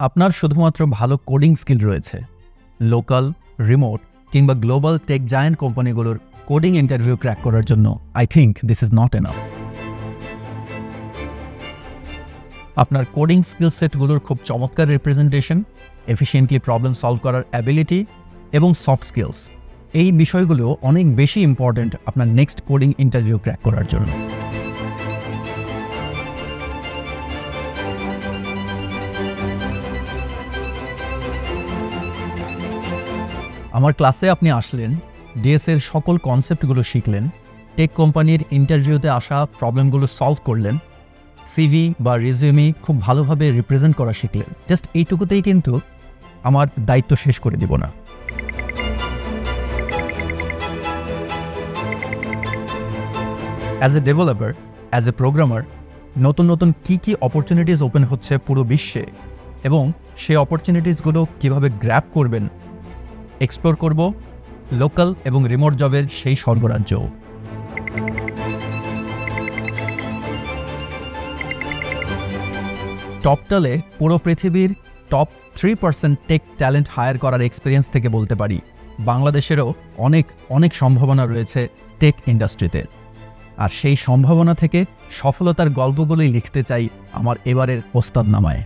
আপনার শুধুমাত্র ভালো কোডিং স্কিল রয়েছে। লোকাল রিমোট কিংবা গ্লোবাল টেক জায়ান্ট কোম্পানিগুলোর কোডিং ইন্টারভিউ ক্র্যাক করার জন্য I think this is not enough আপনার কোডিং স্কিল সেটগুলোর খুব চমৎকার রিপ্রেজেন্টেশন এফিসিয়েন্টলি প্রবলেম সলভ করার অ্যাবিলিটি এবং সফট স্কিলস এই বিষয়গুলো অনেক বেশি ইম্পর্ট্যান্ট আপনার নেক্সট কোডিং ইন্টারভিউ ক্র্যাক করার জন্য। আমার ক্লাসে আপনি আসলেন ডিএসের সকল কনসেপ্টগুলো শিখলেন টেক কোম্পানির ইন্টারভিউতে আসা প্রবলেমগুলো সলভ করলেন সিভি বা রিজিউমি খুব ভালোভাবে রিপ্রেজেন্ট করা শিখলেন। জাস্ট এইটুকুতেই কিন্তু আমার দায়িত্ব শেষ করে দিব না। As a developer as a programmer নতুন নতুন কী কী অপরচুনিটিস ওপেন হচ্ছে পুরো বিশ্বে এবং সেই অপরচুনিটিসগুলো কীভাবে গ্র্যাপ করবেন এক্সপ্লোর করব লোকাল এবং রিমোট জবের সেই স্বর্গরাজ্য। টপটালে পুরো পৃথিবীর top three percent tech talent hire করার এক্সপিরিয়েন্স থেকে বলতে পারি। বাংলাদেশেরও অনেক অনেক সম্ভাবনা রয়েছে টেক ইন্ডাস্ট্রিতে আর সেই সম্ভাবনা থেকে সফলতার গল্পগুলোই লিখতে চাই আমার এবারের ওস্তাদ নামায়